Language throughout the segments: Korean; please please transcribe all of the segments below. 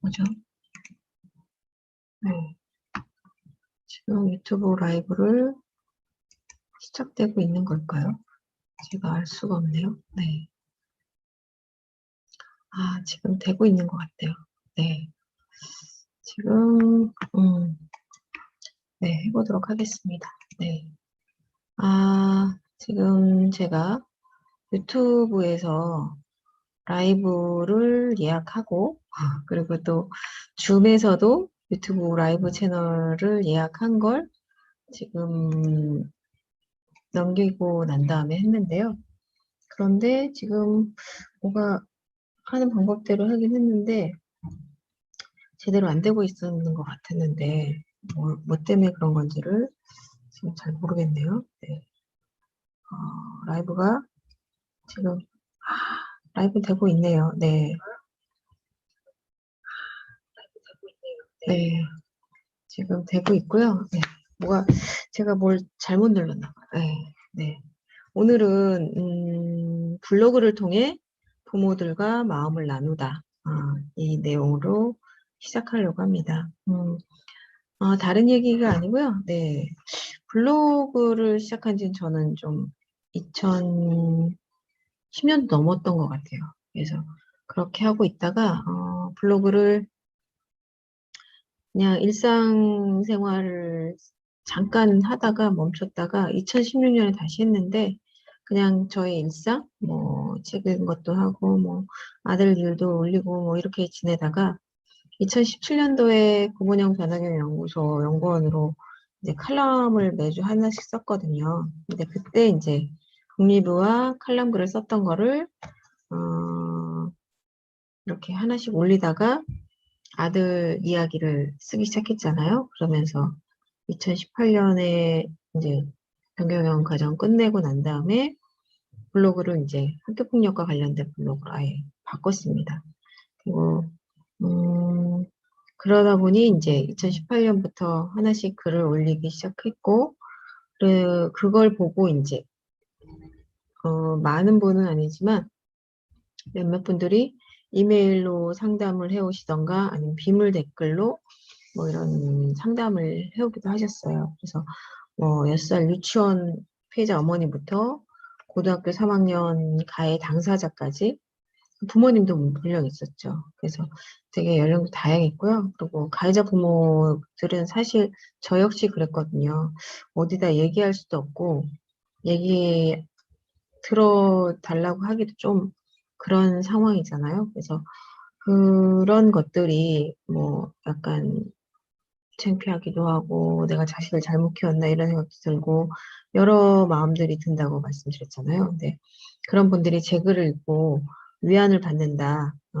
뭐죠? 네. 지금 유튜브 라이브를 시작되고 있는 걸까요? 제가 알 수가 없네요. 네. 아, 지금 되고 있는 것 같아요. 네. 지금, 음, 네, 해보도록 하겠습니다. 네. 아, 지금 제가 유튜브에서 라이브를 예약하고, 아, 그리고 또 줌에서도 유튜브 라이브 채널을 예약한 걸 지금 넘기고 난 다음에 했는데요. 그런데 지금 뭐가 하는 방법대로 하긴 했는데 제대로 안 되고 있었는 것 같았는데 뭐, 뭐 때문에 그런 건지를 지금 잘 모르겠네요. 네. 어, 라이브가 지금 아, 라이브 되고 있네요. 네. 네. 지금 되고 있고요. 네. 뭐가 제가 뭘 잘못 눌렀나 봐요. 네. 네. 오늘은 음, 블로그를 통해 부모들과 마음을 나누다 아, 이 내용으로 시작하려고 합니다. 음, 어, 다른 얘기가 아니고요. 네, 블로그를 시작한 지는 저는 좀 2010년 넘었던 것 같아요. 그래서 그렇게 하고 있다가 어, 블로그를 그냥 일상생활을 잠깐 하다가 멈췄다가 2016년에 다시 했는데 그냥 저의 일상, 뭐, 책 읽은 것도 하고, 뭐, 아들 일도 올리고, 뭐, 이렇게 지내다가, 2017년도에 구본영 변화경 연구소 연구원으로 이제 칼럼을 매주 하나씩 썼거든요. 근데 그때 이제 국리부와 칼럼 글을 썼던 거를, 어, 이렇게 하나씩 올리다가 아들 이야기를 쓰기 시작했잖아요. 그러면서 2018년에 이제 변경영 과정 끝내고 난 다음에 블로그를 이제 학교폭력과 관련된 블로그로 아예 바꿨습니다. 그리고 음, 그러다 보니 이제 2018년부터 하나씩 글을 올리기 시작했고 그, 그걸 보고 이제 어, 많은 분은 아니지만 몇몇 분들이 이메일로 상담을 해오시던가 아니면 비물 댓글로 뭐 이런 상담을 해오기도 하셨어요. 그래서 뭐 6살 유치원 피해자 어머니부터 고등학교 3학년 가해 당사자까지 부모님도 물론 있었죠. 그래서 되게 연령도 다양했고요. 그리고 가해자 부모들은 사실 저 역시 그랬거든요. 어디다 얘기할 수도 없고 얘기 들어달라고 하기도 좀 그런 상황이잖아요. 그래서 그런 것들이 뭐 약간 창피하기도 하고 내가 자식을 잘못 키웠나 이런 생각도 들고 여러 마음들이 든다고 말씀드렸잖아요. 근데 그런 분들이 제 글을 읽고 위안을 받는다 어,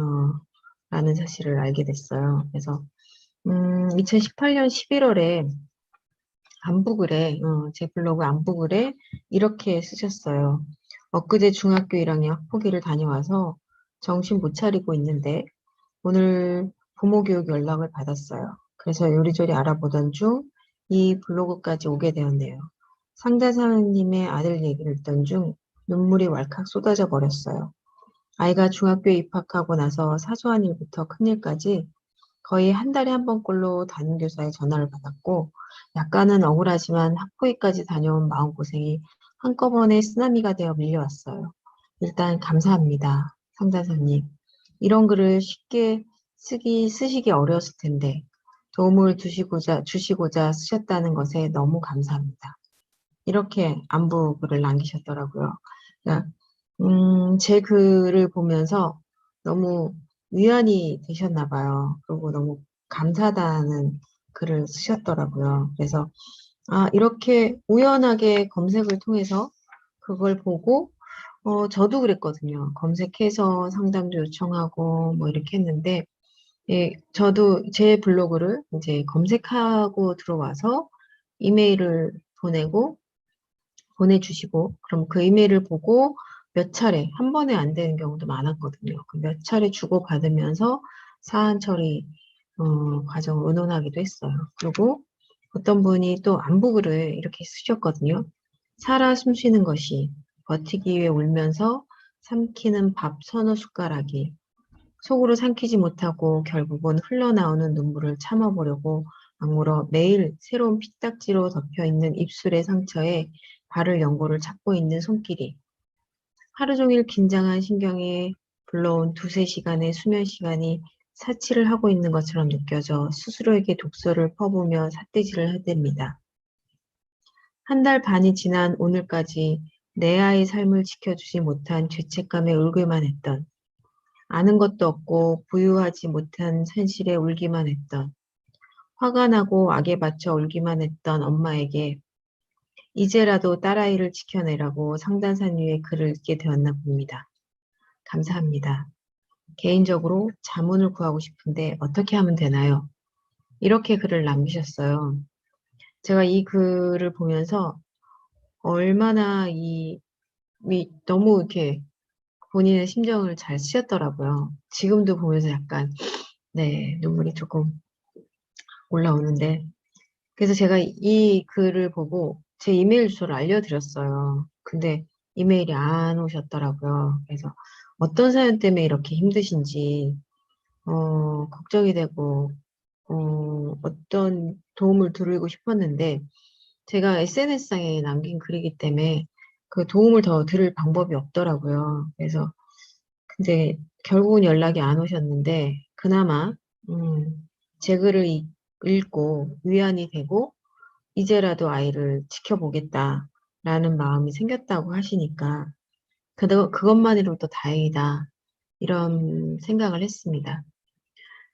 라는 사실을 알게 됐어요. 그래서 음, 2018년 11월에 안부글에 어, 제 블로그 안부글에 이렇게 쓰셨어요. 엊그제 중학교 1학년 학폭위를 다녀와서 정신 못 차리고 있는데 오늘 부모 교육 연락을 받았어요. 그래서 요리조리 알아보던 중 이 블로그까지 오게 되었네요. 상대사님의 아들 얘기를 듣던 중 눈물이 왈칵 쏟아져 버렸어요. 아이가 중학교에 입학하고 나서 사소한 일부터 큰일까지 거의 한 달에 한 번꼴로 담임교사의 전화를 받았고 약간은 억울하지만 학부위까지 다녀온 마음고생이 한꺼번에 쓰나미가 되어 밀려왔어요. 일단 감사합니다. 상자사님. 이런 글을 쉽게 쓰기, 쓰시기 어려웠을 텐데 도움을 주시고자, 주시고자 쓰셨다는 것에 너무 감사합니다. 이렇게 안부 글을 남기셨더라고요. 그러니까, 음, 제 글을 보면서 너무 위안이 되셨나 봐요. 그리고 너무 감사하다는 글을 쓰셨더라고요. 그래서 아, 이렇게 우연하게 검색을 통해서 그걸 보고 어, 저도 그랬거든요. 검색해서 상담도 요청하고 뭐 이렇게 했는데 예, 저도 제 블로그를 이제 검색하고 들어와서 이메일을 보내고 보내주시고 그럼 그 이메일을 보고 몇 차례 한 번에 안 되는 경우도 많았거든요. 그 몇 차례 주고 받으면서 사안 처리 어, 과정을 의논하기도 했어요. 그리고 어떤 분이 또 안부글을 이렇게 쓰셨거든요. 살아 숨쉬는 것이 버티기 위해 울면서 삼키는 밥 서너 숟가락이 속으로 삼키지 못하고 결국은 흘러나오는 눈물을 참아보려고 악물어 매일 새로운 피딱지로 덮여있는 입술의 상처에 바를 연고를 찾고 있는 손길이 하루 종일 긴장한 신경에 불러온 두세 시간의 수면 시간이 사치를 하고 있는 것처럼 느껴져 스스로에게 독서를 퍼부며 삿대질을 해댑니다. 한 달 반이 지난 오늘까지 내 아이의 삶을 지켜주지 못한 죄책감에 울기만 했던 아는 것도 없고 부유하지 못한 현실에 울기만 했던 화가 나고 악에 받쳐 울기만 했던 엄마에게 이제라도 딸아이를 지켜내라고 상단산 위에 글을 읽게 되었나 봅니다. 감사합니다. 개인적으로 자문을 구하고 싶은데 어떻게 하면 되나요? 이렇게 글을 남기셨어요. 제가 이 글을 보면서 얼마나 이, 이 너무 이렇게 본인의 심정을 잘 쓰셨더라고요. 지금도 보면서 약간 네 눈물이 조금 올라오는데 그래서 제가 이 글을 보고 제 이메일 주소를 알려드렸어요. 근데 이메일이 안 오셨더라고요. 그래서 어떤 사연 때문에 이렇게 힘드신지 어, 걱정이 되고 어, 어떤 도움을 드리고 싶었는데 제가 SNS상에 남긴 글이기 때문에 그 도움을 더 들을 방법이 없더라고요. 그래서 근데 결국은 연락이 안 오셨는데 그나마 음, 제 글을 읽- 읽고 위안이 되고 이제라도 아이를 지켜보겠다라는 마음이 생겼다고 하시니까 그거, 그것만으로도 다행이다 이런 생각을 했습니다.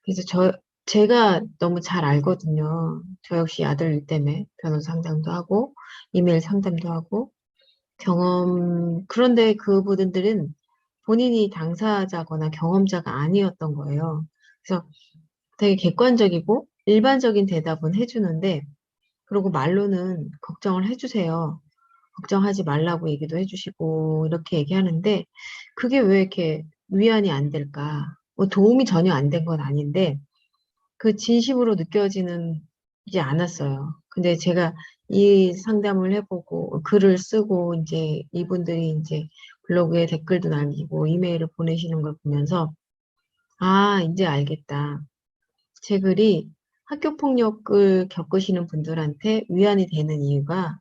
그래서 저 제가 너무 잘 알거든요. 저 역시 아들 일 때문에 변호사 상담도 하고 이메일 상담도 하고 경험 그런데 그분들은 본인이 당사자거나 경험자가 아니었던 거예요. 그래서 되게 객관적이고 일반적인 대답은 해주는데 그리고 말로는 걱정을 해주세요. 걱정하지 말라고 얘기도 해주시고 이렇게 얘기하는데 그게 왜 이렇게 위안이 안 될까? 뭐 도움이 전혀 안 된 건 아닌데 그 진심으로 느껴지는 지 않았어요. 근데 제가 이 상담을 해보고 글을 쓰고 이제 이분들이 이제 블로그에 댓글도 남기고 이메일을 보내시는 걸 보면서 아 이제 알겠다. 제 글이 학교 폭력을 겪으시는 분들한테 위안이 되는 이유가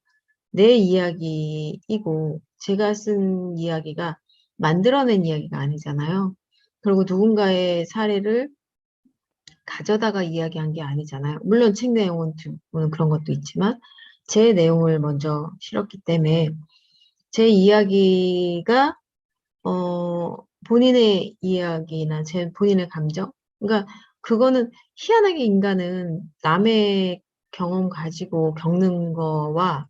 내 이야기이고 제가 쓴 이야기가 만들어낸 이야기가 아니잖아요. 그리고 누군가의 사례를 가져다가 이야기한 게 아니잖아요. 물론 책 내용은 좀 그런 것도 있지만 제 내용을 먼저 실었기 때문에 제 이야기가 어 본인의 이야기나 제 본인의 감정 그러니까 그거는 희한하게 인간은 남의 경험 가지고 겪는 거와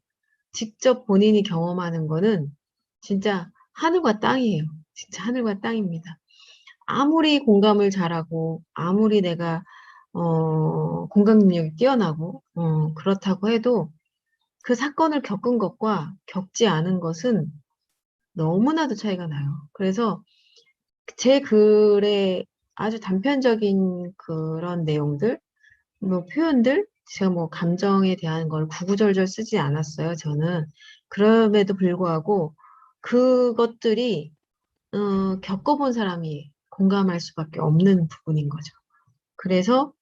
직접 본인이 경험하는 거는 진짜 하늘과 땅이에요. 진짜 하늘과 땅입니다. 아무리 공감을 잘하고 아무리 내가 어, 공감 능력이 뛰어나고 어, 그렇다고 해도 그 사건을 겪은 것과 겪지 않은 것은 너무나도 차이가 나요. 그래서 제 글에 아주 단편적인 그런 내용들, 뭐 표현들, 제가 뭐 감정에 대한 걸 구구절절 쓰지 않았어요. 저는 그럼에도 불구하고 그것들이 어, 겪어본 사람이 공감할 수밖에 없는 부분인 거죠. 그래서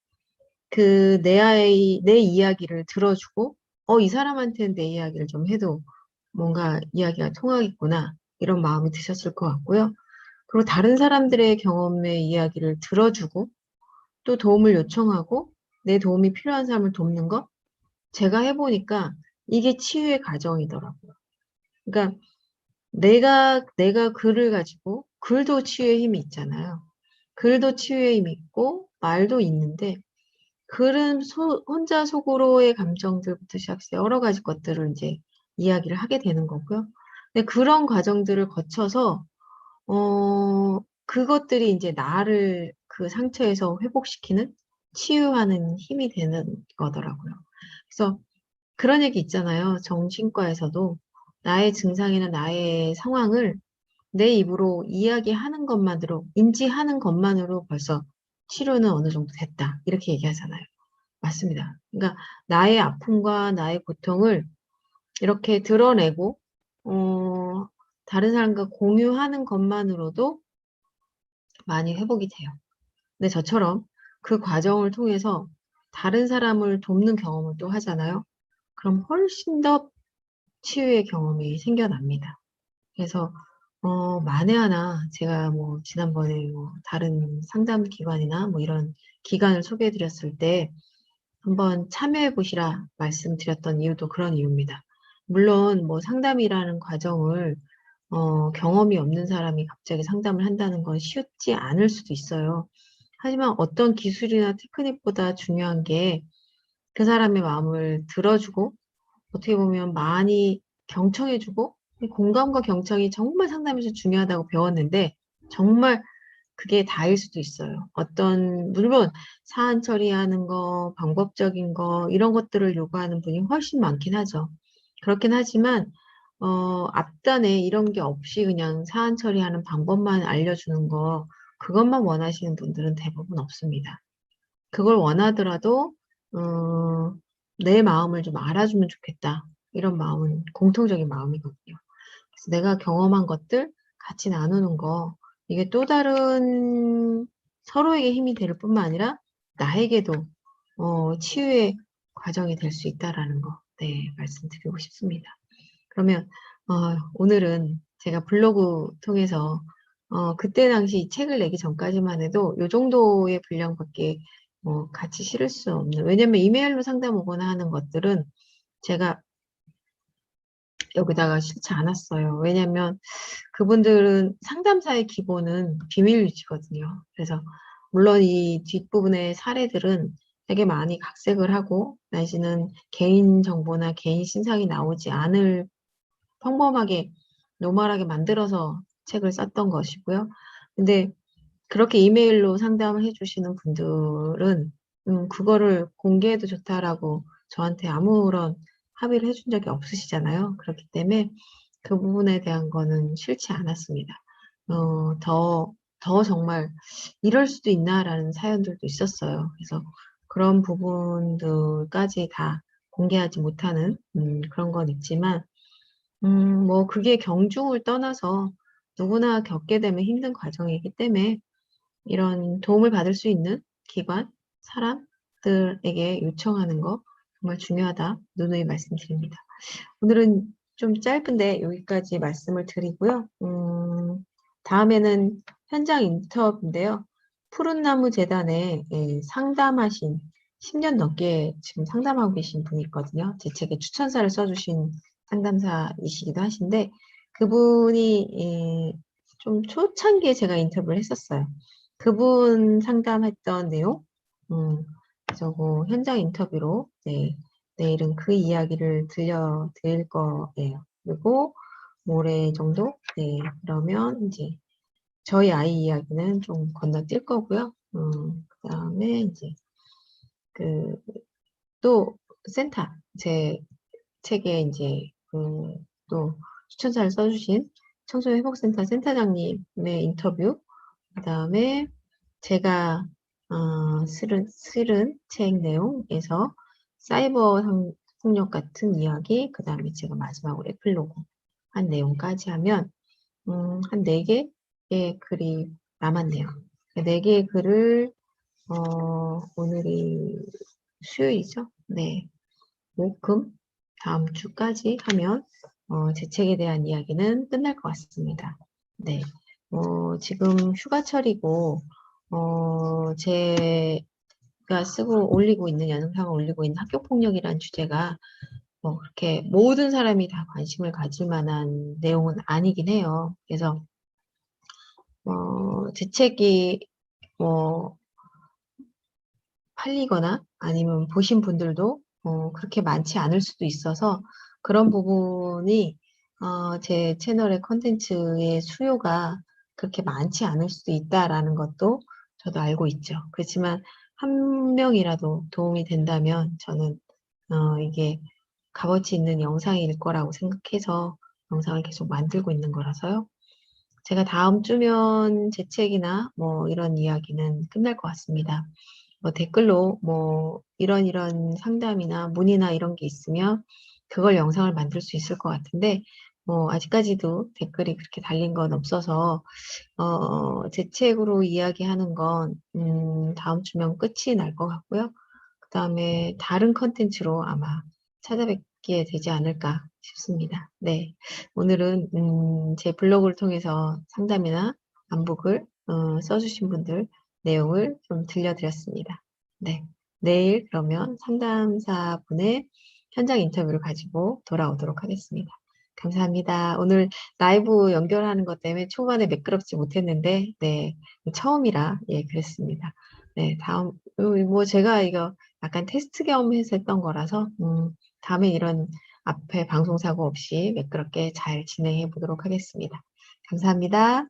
그 내 아이, 내 이야기를 들어주고, 어, 이 사람한테는 내 이야기를 좀 해도 뭔가 이야기가 통하겠구나, 이런 마음이 드셨을 것 같고요. 그리고 다른 사람들의 경험의 이야기를 들어주고, 또 도움을 요청하고, 내 도움이 필요한 사람을 돕는 것, 제가 해보니까 이게 치유의 과정이더라고요. 그러니까 내가, 내가 글을 가지고, 글도 치유의 힘이 있잖아요. 글도 치유의 힘이 있고, 말도 있는데, 글은 소, 혼자 속으로의 감정들부터 시작해서 여러 가지 것들을 이제 이야기를 하게 되는 거고요. 근데 그런 과정들을 거쳐서, 어, 그것들이 이제 나를 그 상처에서 회복시키는, 치유하는 힘이 되는 거더라고요. 그래서 그런 얘기 있잖아요. 정신과에서도 나의 증상이나 나의 상황을 내 입으로 이야기하는 것만으로, 인지하는 것만으로 벌써 치료는 어느 정도 됐다. 이렇게 얘기하잖아요. 맞습니다. 그러니까 나의 아픔과 나의 고통을 이렇게 드러내고, 어, 다른 사람과 공유하는 것만으로도 많이 회복이 돼요. 근데 저처럼 그 과정을 통해서 다른 사람을 돕는 경험을 또 하잖아요. 그럼 훨씬 더 치유의 경험이 생겨납니다. 그래서 어, 만에 하나 제가 뭐 지난번에 뭐 다른 상담 기관이나 뭐 이런 기관을 소개해 드렸을 때 한번 참여해 보시라 말씀드렸던 이유도 그런 이유입니다. 물론 뭐 상담이라는 과정을 어, 경험이 없는 사람이 갑자기 상담을 한다는 건 쉽지 않을 수도 있어요. 하지만 어떤 기술이나 테크닉보다 중요한 게 그 사람의 마음을 들어주고 어떻게 보면 많이 경청해주고 공감과 경청이 정말 상담에서 중요하다고 배웠는데 정말 그게 다일 수도 있어요. 어떤 물론 사안 처리하는 거, 방법적인 거 이런 것들을 요구하는 분이 훨씬 많긴 하죠. 그렇긴 하지만 어, 앞단에 이런 게 없이 그냥 사안 처리하는 방법만 알려주는 거 그것만 원하시는 분들은 대부분 없습니다. 그걸 원하더라도 어, 내 마음을 좀 알아주면 좋겠다. 이런 마음은 공통적인 마음이거든요. 그래서 내가 경험한 것들 같이 나누는 거 이게 또 다른 서로에게 힘이 될 뿐만 아니라 나에게도 어, 치유의 과정이 될 수 있다라는 거 네, 말씀드리고 싶습니다. 그러면 어, 오늘은 제가 블로그 통해서 어, 그때 당시 이 책을 내기 전까지만 해도 이 정도의 분량밖에 뭐 같이 실을 수 없는 왜냐면 이메일로 상담 오거나 하는 것들은 제가 여기다가 실지 않았어요. 왜냐면 그분들은 상담사의 기본은 비밀 유지거든요. 그래서 물론 이 뒷부분의 사례들은 되게 많이 각색을 하고 내지는 개인 정보나 개인 신상이 나오지 않을 평범하게 노멀하게 만들어서 책을 썼던 것이고요. 근데 그렇게 이메일로 상담을 해주시는 분들은 음, 그거를 공개해도 좋다라고 저한테 아무런 합의를 해준 적이 없으시잖아요. 그렇기 때문에 그 부분에 대한 거는 싫지 않았습니다. 어, 더, 더 정말 이럴 수도 있나라는 사연들도 있었어요. 그래서 그런 부분들까지 다 공개하지 못하는 음, 그런 건 있지만 음, 뭐 그게 경중을 떠나서 누구나 겪게 되면 힘든 과정이기 때문에 이런 도움을 받을 수 있는 기관, 사람들에게 요청하는 거 정말 중요하다. 누누이 말씀드립니다. 오늘은 좀 짧은데 여기까지 말씀을 드리고요. 음, 다음에는 현장 인터뷰인데요. 푸른나무 재단에 예, 상담하신 10년 넘게 지금 상담하고 계신 분이 있거든요. 제 책에 추천사를 써주신 상담사이시기도 하신데 그분이 예, 좀 초창기에 제가 인터뷰를 했었어요. 그분 상담했던 내용, 음, 저거 현장 인터뷰로 네, 내일은 그 이야기를 들려드릴 거예요. 그리고 모레 정도? 네, 그러면 이제 저희 아이 이야기는 좀 건너뛸 거고요. 음, 그 다음에 이제 그 또 센터 제 책에 이제 그또 추천사를 써주신 청소년회복센터 센터장님의 인터뷰 그 다음에 제가 어, 실은, 실은 책 내용에서 사이버 상속력 같은 이야기, 그 다음에 제가 마지막으로 에필로그 한 내용까지 하면 음, 한 4개의 글이 남았네요. 4개의 글을 어, 오늘이 수요일이죠. 네. 목 금 다음 주까지 하면 어, 제 책에 대한 이야기는 끝날 것 같습니다. 네. 어, 지금 휴가철이고 어, 제가 쓰고 올리고 있는 영상을 올리고 있는 학교폭력이라는 주제가 뭐 그렇게 모든 사람이 다 관심을 가질 만한 내용은 아니긴 해요. 그래서 어, 제 책이 뭐 팔리거나 아니면 보신 분들도 어, 그렇게 많지 않을 수도 있어서 그런 부분이 어, 제 채널의 컨텐츠의 수요가 그렇게 많지 않을 수도 있다라는 것도 저도 알고 있죠. 그렇지만 한 명이라도 도움이 된다면 저는 어, 이게 값어치 있는 영상일 거라고 생각해서 영상을 계속 만들고 있는 거라서요. 제가 다음 주면 제 책이나 뭐 이런 이야기는 끝날 것 같습니다. 뭐 댓글로 뭐 이런 이런 상담이나 문의나 이런 게 있으면 그걸 영상을 만들 수 있을 것 같은데 뭐 아직까지도 댓글이 그렇게 달린 건 없어서 어, 제 책으로 이야기하는 건 음, 다음 주면 끝이 날 것 같고요. 그 다음에 다른 컨텐츠로 아마 찾아뵙게 되지 않을까 싶습니다. 네, 오늘은 음, 제 블로그를 통해서 상담이나 안북을 어, 써주신 분들 내용을 좀 들려드렸습니다. 네, 내일 그러면 상담사분의 현장 인터뷰를 가지고 돌아오도록 하겠습니다. 감사합니다. 오늘 라이브 연결하는 것 때문에 초반에 매끄럽지 못했는데, 네, 처음이라, 예, 그랬습니다. 네, 다음, 뭐, 제가 이거 약간 테스트 겸해서 했던 거라서, 음, 다음에 이런 앞에 방송사고 없이 매끄럽게 잘 진행해 보도록 하겠습니다. 감사합니다.